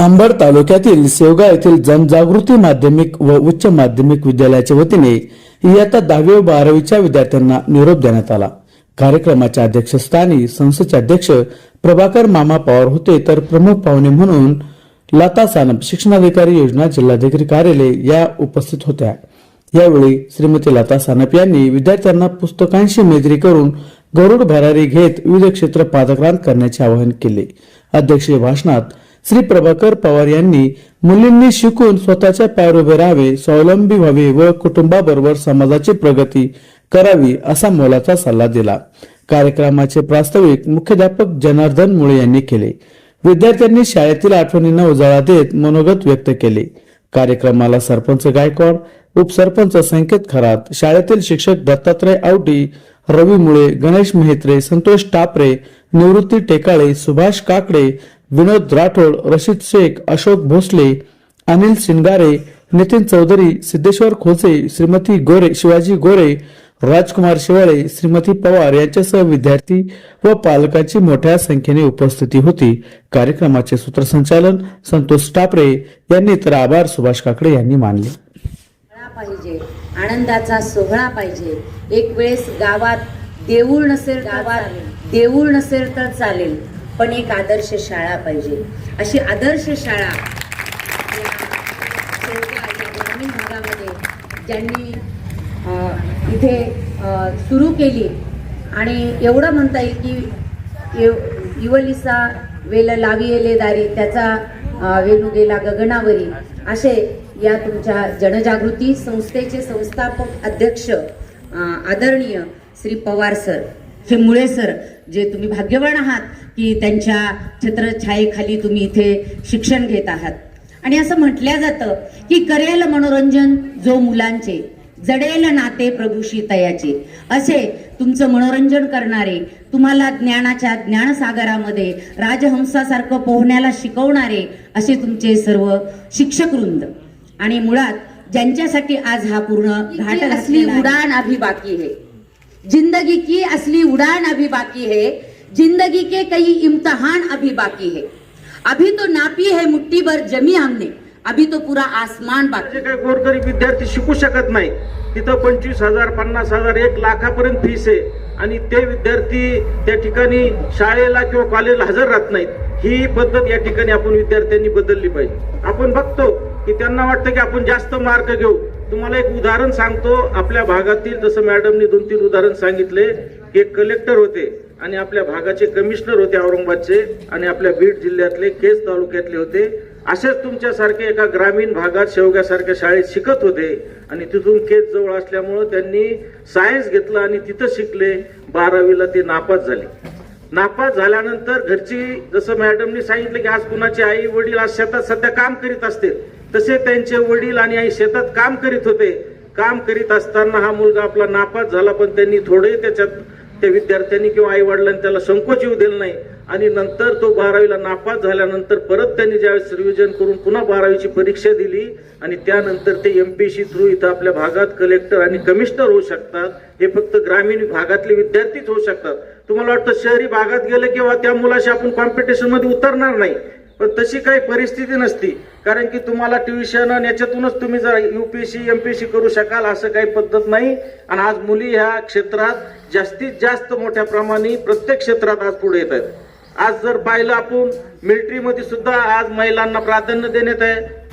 अंबड तालुक्यातील सेवगा येथील जनजागृती माध्यमिक व उच्च माध्यमिक विद्यालयाच्या वतीने इयत्ता दहावी व बारावीच्या विद्यार्थ्यांना निरोप देण्यात आला. कार्यक्रमाच्या अध्यक्षस्थानी संस्थेचे अध्यक्ष प्रभाकर मामा पवार होते तर प्रमुख पाहुणे म्हणून लता सानप शिक्षणाधिकारी योजना जिल्हाधिकारी कार्यालय या उपस्थित होत्या. यावेळी श्रीमती लता सानप यांनी विद्यार्थ्यांना पुस्तकांशी मैत्री करून गरुड भरारी घेत विविध क्षेत्र पादक्रांत करण्याचे आवाहन केले. अध्यक्षीय भाषणात श्री प्रभाकर पवार यांनी मुलींनी शिकून स्वतःच्या पायावर उभे राहावे स्वावलंबी व्हावे व कुटुंबाबरोबर समाजाची प्रगती करावी असा मोलाचा सल्ला दिला. कार्यक्रमाचे प्रास्ताविक मुख्याध्यापक जनार्दन मुळे यांनी केले. विद्यार्थ्यांनी शाळेतील आठवणींना उजाळा देत मनोगत व्यक्त केले. कार्यक्रमाला सरपंच गायकवाड उपसरपंच संकेत खरात शाळेतील शिक्षक दत्तात्रय आवटी रवी मुळे गणेश मेहत्रे संतोष टापरे निवृत्ती टेकाळे सुभाष काकडे विनोद राठोड रशीद शेख अशोक भोसले अनिल शिंगारे नितीन चौधरी सिद्धेश्वर खोसे श्रीमती गोरे शिवाजी गोरे राजकुमार शिवाळे श्रीमती पवार यांच्यासह विद्यार्थी व पालकांची मोठ्या संख्येने उपस्थिती होती. कार्यक्रमाचे सूत्रसंचालन संतोष टापरे यांनी तर आभार सुभाष काकडे यांनी मानले. पाहिजे आनंदाचा सोहळा पाहिजे. एक वेळेस गावात देऊळ नसेल गावात देऊळ नसेल तर चालेल. पण एक आदर्श शाळा पाहिजे. अशी आदर्श शाळा ग्रामीण भागामध्ये ज्यांनी इथे सुरू केली. आणि एवढं म्हणता येईल की येव इवलिसा वेल लावियेले दारी त्याचा अ, वेणू गेला गगनावरी असे या तुमच्या जनजागृती संस्थेचे संस्थापक अध्यक्ष आदरणीय श्री पवार सर. हे मुळे सर जे तुम्ही भाग्यवान आहात की त्यांच्या छत्रछायेखाली तुम्ही इथे शिक्षण घेत आहात. आणि असं म्हटलं जातं की करेल मनोरंजन जो मुलांचे जडेल नाते प्रभूशी तयाचे. असे तुमचं मनोरंजन करणारे तुम्हाला ज्ञानाच्या ज्ञानसागरामध्ये राजहंसासारखं पोहण्याला शिकवणारे असे तुमचे सर्व शिक्षक वृंद आणि मुळात ज्यांच्यासाठी आज हा पूर्ण घाट असली उडान अभी बाकी है जिंदगी की असली उड़ान अभी बाकी है जिंदगी के कई इम्तहान अभी बाकी है। अभी तो नापी है मुट्ठी भर जमी हमने अभी तो पूरा आसमान बाकी काय गोरगरीब विद्यार्थी शिकू शकत नाही. तिथं पंचवीस हजार पन्नास हजार एक लाखापर्यंत फीस आहे. आणि ते विद्यार्थी त्या ठिकाणी शाळेला किंवा कॉलेजला हजर राहत नाहीत. ही पद्धत या ठिकाणी आपण विद्यार्थ्यांनी बदलली पाहिजे. आपण बघतो की त्यांना वाटतं की आपण जास्त मार्क घेऊ. तुम्हाला एक उदाहरण सांगतो. आपल्या भागातील जसं मॅडमनी दोन तीन उदाहरण सांगितले की एक कलेक्टर होते आणि आपल्या भागाचे कमिशनर होते औरंगाबादचे आणि आपल्या बीड जिल्ह्यातले केज तालुक्यातले होते. असेच तुमच्यासारखे एका ग्रामीण भागात शेवग्यासारख्या शाळेत शिकत होते आणि तिथून केज जवळ असल्यामुळं त्यांनी सायन्स घेतलं आणि तिथं शिकले. बारावीला ते नापास झाले. नापास झाल्यानंतर घरची जसं मॅडमनी सांगितलं की आज कुणाचे आई वडील आज शेतात सध्या काम करीत असते तसे त्यांचे वडील आणि आई शेतात काम करीत होते. काम करीत असताना हा मुलगा आपला नापास झाला पण त्यांनी थोडे त्याच्यात त्या विद्यार्थ्यांनी किंवा आई वडिलांनी त्याला संकोच येऊ दिलं नाही. आणि नंतर तो बारावीला नापास झाल्यानंतर परत त्यांनी ज्यावेळेस रिव्हिजन करून पुन्हा बारावीची परीक्षा दिली आणि त्यानंतर ते एम पी सी थ्रू इथं आपल्या भागात कलेक्टर आणि कमिशनर होऊ शकतात. हे फक्त ग्रामीण भागातले विद्यार्थीच होऊ शकतात. तुम्हाला वाटतं शहरी भागात गेलं किंवा त्या मुलाशी आपण कॉम्पिटिशनमध्ये उतरणार नाही. पण तशी काही परिस्थिती नसती. कारण की तुम्हाला ट्युशन आणि याच्यातूनच तुम्ही जर U P C M P C करू शकाल असं काही पद्धत नाही. आणि आज मुली ह्या क्षेत्रात जास्तीत जास्त मोठ्या प्रमाणे प्रत्येक क्षेत्रात आज पुढे येत आहेत. आज जर पाहिलं आपण मिलिटरीमध्ये सुद्धा आज महिलांना प्राधान्य देण्यात आहे